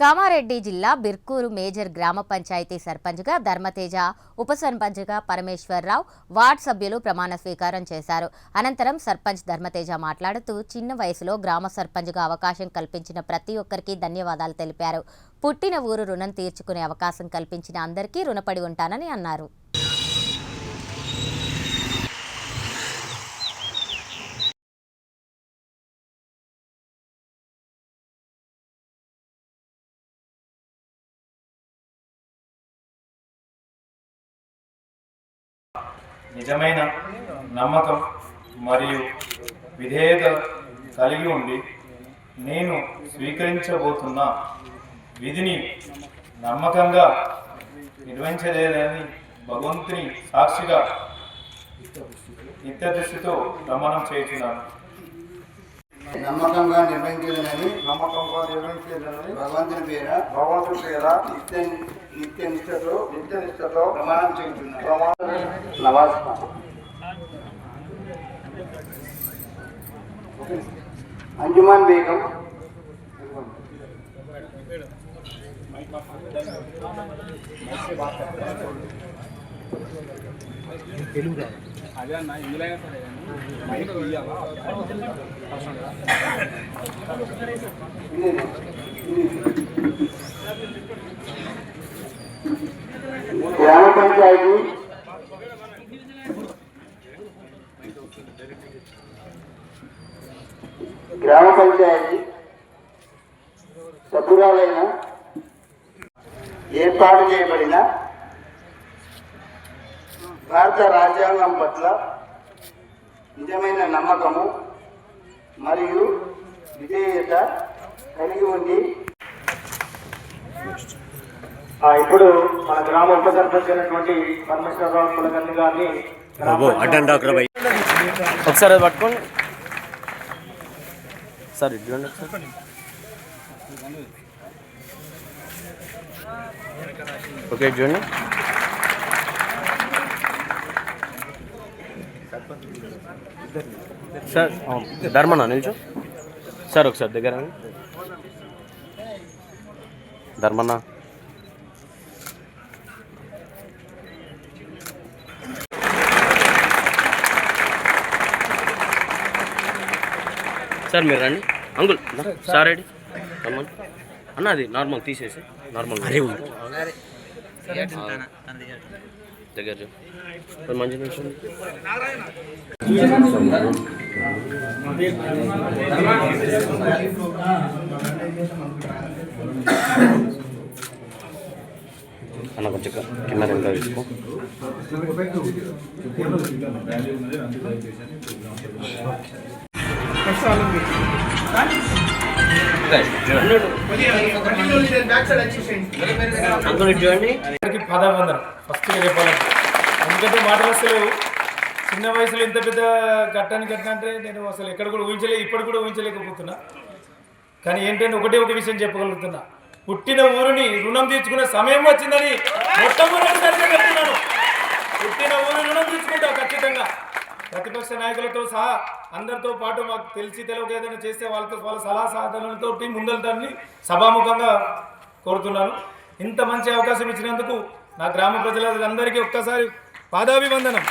కామారెడ్డి జిల్లా బిర్కూరు మేజర్ గ్రామ పంచాయతీ సర్పంచ్గా ధర్మతేజ ఉప సర్పంచ్గా పరమేశ్వరరావు వార్డ్ సభ్యులు ప్రమాణ స్వీకారం చేశారు. అనంతరం సర్పంచ్ ధర్మతేజ మాట్లాడుతూ చిన్న వయసులో గ్రామ సర్పంచ్గా అవకాశం కల్పించిన ప్రతి ఒక్కరికి ధన్యవాదాలు తెలిపారు. పుట్టిన ఊరు రుణం తీర్చుకునే అవకాశం కల్పించిన అందరికీ రుణపడి ఉంటానని అన్నారు. నిజమైన నమ్మకం మరియు విధేయత కలిగి ఉండి నేను స్వీకరించబోతున్న విధిని నమ్మకంగా నిర్వహించలేదని భగవంతుని సాక్షిగా నిత్యదృష్టితో ప్రమాణం చేస్తున్నాను నమ్మకంగా నిర్వహించలేనని నమ్మకంగా నిర్వహించేదని భగవంతుని పేర భగవంతుడి పేర నిత్య నిత్య నిష్ఠతో నిత్య నిష్ఠతో ప్రమాణం చేస్తున్నాను ప్రమాణం నమస్కారం అంజుమాన్ బేగం గ్రామ పంచాయతీ గ్రామ పంచాయతీ సభ్యురాలైన ఏర్పాటు చేయబడిన భారత రాజ్యాంగం పట్ల నిజమైన నమ్మకము మరియు విధేయత కలిగి ఉంది ఆ, ఇప్పుడు మన గ్రామ ఉప సర్పంచ్ అయినటువంటి పరమేశ్వరరావు కులకర్ణి గారిని ఒకసారి పట్టుకోండి. సార్ ఇడ్లీ సార్ ఓకే చూడండి సార్ ఆ, ధర్మనా నిల్చో. సార్ ఒకసారి దగ్గర ధర్మన్నా సార్ మీరు రండి. Uncle sir ready? రమ్మని. అన్న అది నార్మల్ తీసేసి నార్మల్ దగ్గర. చూ. కొంచెం మంచి నిమిషం. అన్న కొంచెం కింద వెనక తీసుకో. అంకుల్ ఇటు చూడండి ఫస్ట్గా చెప్పాలంటే ఎందుకంటే మాటలు అసలు చిన్న వయసులో ఇంత పెద్ద కట్టాన్ని కట్టిన అంటే నేను అసలు ఎక్కడ కూడా ఊహించలే ఇప్పటి కూడా ఊహించలేకపోతున్నా. కానీ ఏంటంటే ఒకటే ఒక విషయం చెప్పగలుగుతున్నా. పుట్టిన ఊరిని రుణం తీర్చుకునే సమయం వచ్చిందని మొట్టమొదటిసారిగా చెప్తున్నాను. పుట్టిన ఊరి రుణం తీసుకుంటా ఖచ్చితంగా. ప్రతిపక్ష నాయకులతో సహా అందరితో పాటు మాకు తెలిసి తెలియక ఏదైనా చేస్తే వాళ్ళతో వాళ్ళ సలహా సాధనలతో ముందలతాన్ని సభాముఖంగా కోరుతున్నాను. ఇంత మంచి అవకాశం ఇచ్చినందుకు నా గ్రామ ప్రజలందరికీ ఒక్కసారి పాదాభివందనం.